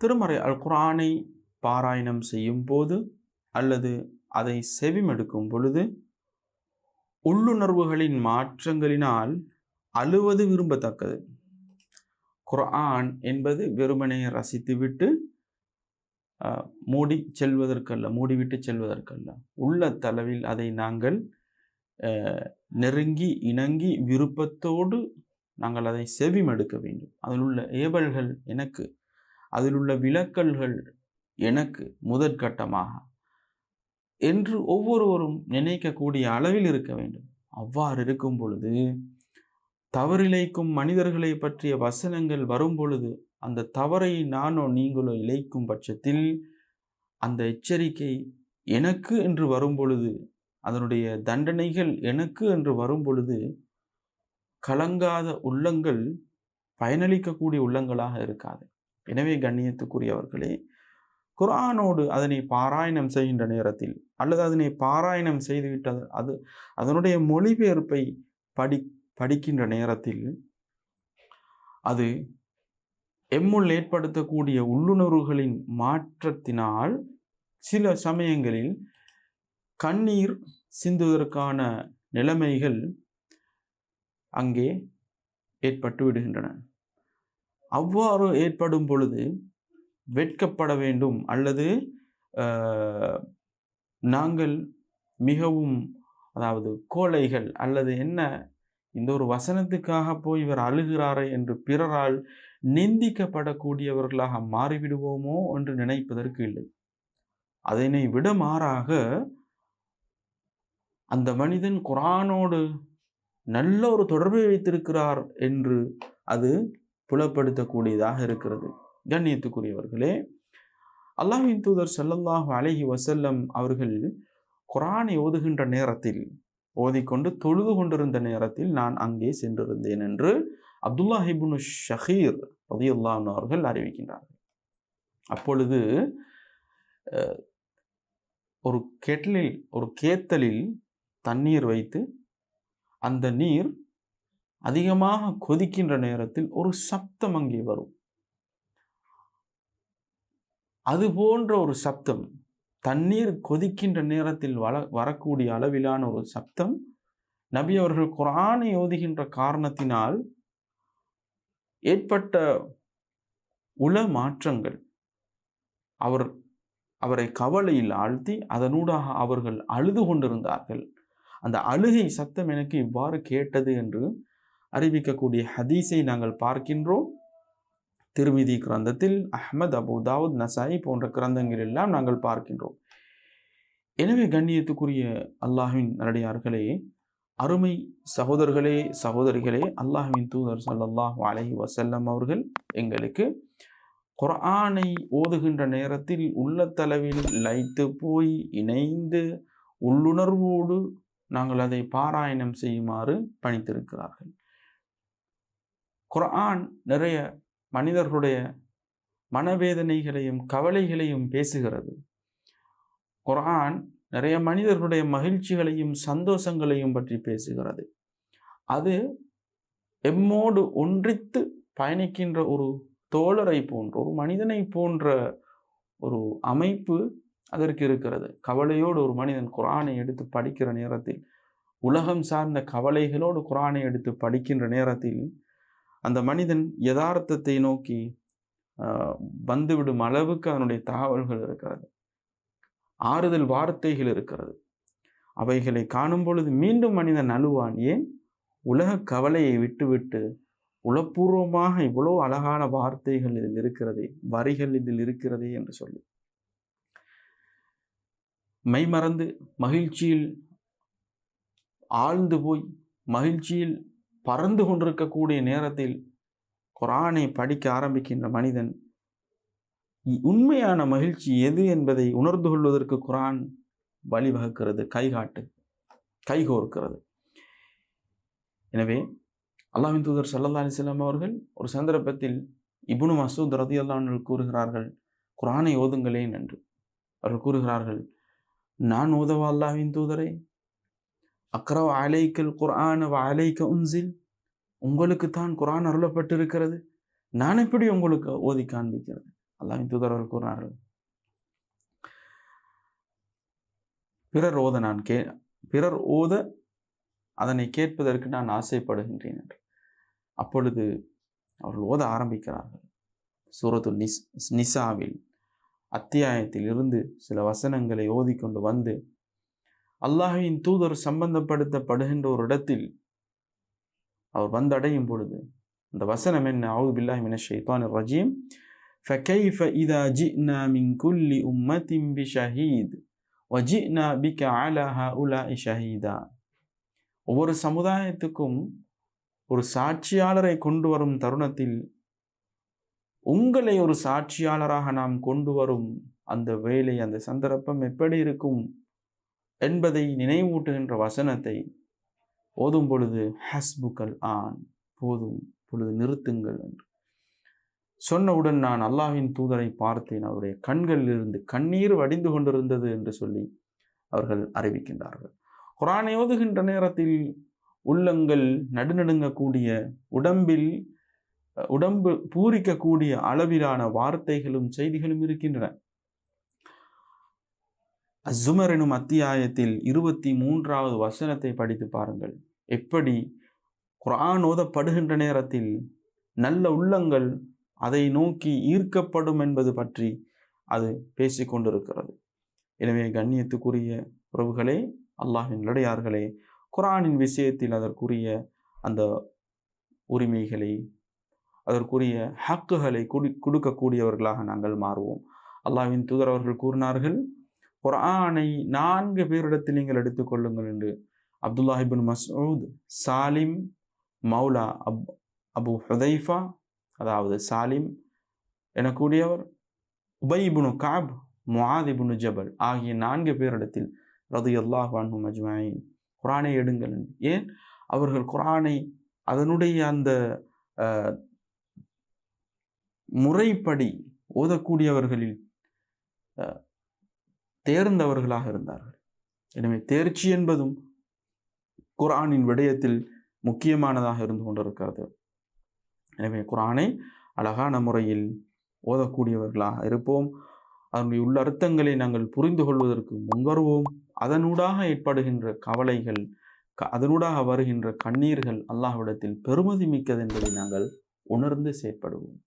திருமறை அல் குரானை பாராயணம் செய்யும் போது அல்லது அதை செவிமெடுக்கும் பொழுது உள்ளுணர்வுகளின் மாற்றங்களினால் அழுவது விரும்பத்தக்கது. குரான் என்பது வெறுமனை ரசித்துவிட்டு மூடி செல்வதற்கல்ல மூடிவிட்டு செல்வதற்கல்ல. உள்ள தளவில் அதை நாங்கள் நெருங்கி இணங்கி விருப்பத்தோடு நாங்கள் அதை செவிமெடுக்க வேண்டும். அதில் உள்ள ஏவல்கள் எனக்கு அதில் உள்ள விளக்கல்கள் எனக்கு முதற்கட்டமாக என்று ஒவ்வொருவரும் நினைக்கக்கூடிய அளவில் இருக்க வேண்டும். அவ்வாறு இருக்கும் பொழுது தவறிழைக்கும் மனிதர்களை பற்றிய வசனங்கள் வரும் பொழுது அந்த தவறை நானோ நீங்களோ இழைக்கும் பட்சத்தில் அந்த எச்சரிக்கை எனக்கு என்று வரும் பொழுது அதனுடைய தண்டனைகள் எனக்கு என்று வரும் பொழுது கலங்காத உள்ளங்கள் பயனளிக்கக்கூடிய உள்ளங்களாக இருக்காது. எனவே கண்ணியத்துக்குரியவர்களே குரானோடு அதனை பாராயணம் செய்கின்ற நேரத்தில் அல்லது அதனை பாராயணம் செய்துவிட்டு அது- அது அதனுடைய மொழிபெயர்ப்பை படி படிக்கின்ற நேரத்தில் அது எம்முள் ஏற்படுத்தக்கூடிய உள்ளுணர்வுகளின் மாற்றத்தினால் சில சமயங்களில் கண்ணீர் சிந்துவதற்கான நிலைமைகள் அங்கே ஏற்பட்டு விடுகின்றன. அவ்வாறு ஏற்படும் பொழுது வெட்கப்பட வேண்டும் அல்லது நாங்கள் மிகவும் அதாவது கோழைகள் அல்லது என்ன இந்த ஒரு வசனத்துக்காக போய் இவர் அழுகிறாரே என்று பிறரால் நிந்திக்கப்படக்கூடியவர்களாக மாறிவிடுவோமோ என்று நினைப்பதற்கு இல்லை. அதனை விட மாறாக அந்த மனிதன் குரானோடு நல்ல ஒரு தொடர்பை வைத்திருக்கிறார் என்று அது புலப்படுத்தக்கூடியதாக இருக்கிறது. கண்ணியத்துக்குரியவர்களே அல்லாஹ்வின் தூதர் ஸல்லல்லாஹு அலஹி வசல்லம் அவர்கள் குரானை ஓதுகின்ற நேரத்தில் ஓதிக்கொண்டு தொழுது கொண்டிருந்த நேரத்தில் நான் அங்கே சென்றிருந்தேன் என்று அப்துல்லா ஹிபுனு ஷஹீர் ரதியுல்லான் அவர்கள் அறிவிக்கின்றார்கள். அப்பொழுது ஒரு கெட்டலில் ஒரு கேத்தலில் தண்ணீர் வைத்து அந்த நீர் அதிகமாக கொதிக்கின்ற நேரத்தில் ஒரு சப்தம் அங்கே வரும். அது போன்ற ஒரு சப்தம் தண்ணீர் கொதிக்கின்ற நேரத்தில் வள வரக்கூடிய அளவிலான ஒரு சப்தம் நபி அவர்கள் குரானை ஓதுகின்ற காரணத்தினால் ஏற்பட்ட உள மாற்றங்கள். அவர் அவரை கவலையில் ஆழ்த்தி அதனூடாக அவர்கள் அழுது கொண்டிருந்தார்கள். அந்த அழுகை சத்தம் எனக்கு இவ்வாறு கேட்டது என்று அறிவிக்கக்கூடிய ஹதீஸை நாங்கள் பார்க்கின்றோம். திருவிதி கிரந்தத்தில் அஹ்மத் அபு தாவூத் நசாயி போன்ற கிரந்தங்கள் எல்லாம் நாங்கள் பார்க்கின்றோம். எனவே கண்ணியத்துக்குரிய அல்லாஹ்வின் நடிகார்களே அருமை சகோதரர்களே சகோதரிகளே அல்லாஹ்வின் தூதர் சல்லாஹூ அலஹி வசல்லம் அவர்கள் எங்களுக்கு குரானை ஓதுகின்ற நேரத்தில் உள்ளத்தளவில் லைத்து போய் இணைந்து உள்ளுணர்வோடு நாங்கள் அதை பாராயணம் செய்யுமாறு பணித்திருக்கிறார்கள். குரான் நிறைய மனிதர்களுடைய மனவேதனைகளையும் கவலைகளையும் பேசுகிறது. குரான் நிறைய மனிதர்களுடைய மகிழ்ச்சிகளையும் சந்தோஷங்களையும் பற்றி பேசுகிறது. அது எம்மோடு ஒன்றித்து பயணிக்கின்ற ஒரு தோழரை போன்ற ஒரு மனிதனை போன்ற ஒரு அமைப்பு அதற்கு இருக்கிறது. கவலையோடு ஒரு மனிதன் குரானை எடுத்து படிக்கிற நேரத்தில் உலகம் சார்ந்த கவலைகளோடு குரானை எடுத்து படிக்கின்ற நேரத்தில் அந்த மனிதன் யதார்த்தத்தை நோக்கி வந்துவிடும் அளவுக்கு அதனுடைய தகவல்கள் இருக்கிறது. ஆறுதல் வார்த்தைகள் இருக்கிறது. அவைகளை காணும் பொழுது மீண்டும் மனிதன் அழுவான் ஏன்? உலக கவலையை விட்டுவிட்டு உளப்பூர்வமாக இவ்வளோ அழகான வார்த்தைகள் இதில் இருக்கிறதே வரிகள் இதில் இருக்கிறதே என்று சொல்லி. மெய்மறந்து மகிழ்ச்சியில் ஆழ்ந்து போய் மகிழ்ச்சியில் பறந்து கொண்டிருக்கக்கூடிய நேரத்தில் குரானை படிக்க ஆரம்பிக்கின்ற மனிதன் உண்மையான மகிழ்ச்சி எது என்பதை உணர்ந்து கொள்வதற்கு குரான் வழிவகுக்கிறது கைகாட்டு கைகோர்க்கிறது எனவே அல்லாஹ்வின் தூதர் ஸல்லல்லாஹு அலிஸ்லாம் அவர்கள் ஒரு சந்தர்ப்பத்தில் இபுனு மசூத் ரதி அல்லான்கள் கூறுகிறார்கள் குரானை ஓதுங்களேன் என்று. அவர்கள் கூறுகிறார்கள் நான் ஓதவா அல்லாஹ்வின் தூதரை? அக்ரா அலைக்கல் குர்ஆன வ அலைக்க உன்சில். உங்களுக்கு தான் குரான் அருளப்பட்டிருக்கிறது. நான் எப்படி உங்களுக்கு ஓதி காண்பிக்கிறது? அல்லாஹ்வின் தூதரவர் கூறினார்கள் பிறர் ஓத நான் கே பிறர் ஓத அதனை கேட்பதற்கு நான் ஆசைப்படுகின்றேன் என்று. அப்பொழுது அவர்கள் ஓத ஆரம்பிக்கிறார்கள். சூரத்து நிஸ் நிசாவில் அத்தியாயத்தில் இருந்து சில வசனங்களை ஓதிக்கொண்டு வந்து அல்லாஹ்வின் தூதர் சம்பந்தப்படுத்தப்படுகின்ற ஒரு இடத்தில் அவர் வந்தடையும் பொழுது அந்த வசனம் என்ன அவுது பில்லாஹி மின ஷைத்தான் ரஜீம் فكيف إذا جئنا من كل أمة بشهيد وجئنا بك على هؤلاء شهيدا ஒவ்வொரு சமுதாயத்துக்கும் ஒரு சாட்சியாளரை கொண்டு வரும் தருணத்தில் உங்களை ஒரு சாட்சியாளராக நாம் கொண்டு வரும் அந்த வேலை அந்த சந்தர்ப்பம் எப்படி இருக்கும் என்பதை நினைவூட்டுகின்ற வசனத்தை ஓதும் பொழுது ஹஸ்புக்கல் ஆன் போதும் பொழுது நிறுத்துங்கள் என்று. சொன்னவுடன் நான் அல்லாஹின் தூதரை பார்த்தேன். அவருடைய கண்களிலிருந்து கண்ணீர் வடிந்து கொண்டிருந்தது என்று சொல்லி அவர்கள் அறிவிக்கின்றார்கள். குரானை ஓதுகின்ற நேரத்தில் உள்ளங்கள் நடுநடுங்கக்கூடிய உடம்பில் உடம்பு பூரிக்கக்கூடிய அளவிலான வார்த்தைகளும் செய்திகளும் இருக்கின்றன. அசுமர் எனும் அத்தியாயத்தில் இருபத்தி மூன்றாவது வசனத்தை படித்து பாருங்கள். எப்படி? குரான் ஓதப்படுகின்ற நேரத்தில் நல்ல உள்ளங்கள் அதை நோக்கி ஈர்க்கப்படும் என்பது பற்றி அது பேசிக்கொண்டிருக்கிறது எனவே கண்ணியத்துக்குரிய உறவுகளே அல்லாஹின் நிலையார்களே குரானின் விஷயத்தில் அதற்குரிய அந்த உரிமைகளை அதற்குரிய ஹக்குகளை குடி கொடுக்கக்கூடியவர்களாக நாங்கள் மாறுவோம். அல்லாஹ்வின் தூதர் அவர்கள் கூறினார்கள் குரானை நான்கு பேரிடத்தில் நீங்கள் எடுத்துக்கொள்ளுங்கள் என்று அப்துல்லாஹிபின் மசூத் சாலிம் மௌலா அப் அபு ஹுதைஃபா அதாவது சாலிம் எனக்கூடியவர் உபைபுனு காப் முஹாதிபுனு ஜபல் ஆகிய நான்கு பேரிடத்தில் ரது அல்லாஹ் வான்ஹும் அஜ்மாயின் குரானை எடுங்கள் ஏன்? அவர்கள் குரானை அதனுடைய அந்த முறைப்படி ஓதக்கூடியவர்களில் தேர்ந்தவர்களாக இருந்தார்கள். எனவே தேர்ச்சி என்பதும் குரானின் விடயத்தில் முக்கியமானதாக இருந்து கொண்டிருக்கிறது. எனவே குரானை அழகான முறையில் ஓதக்கூடியவர்களாக இருப்போம். அதனுடைய உள்ள அர்த்தங்களை நாங்கள் புரிந்து கொள்வதற்கு முன்வருவோம். அதனூடாக ஏற்படுகின்ற கவலைகள் க- அதனூடாக வருகின்ற கண்ணீர்கள் அல்லாஹ்விடத்தில் பெருமதி மிக்கது என்பதை நாங்கள் உணர்ந்து செயற்படுவோம்.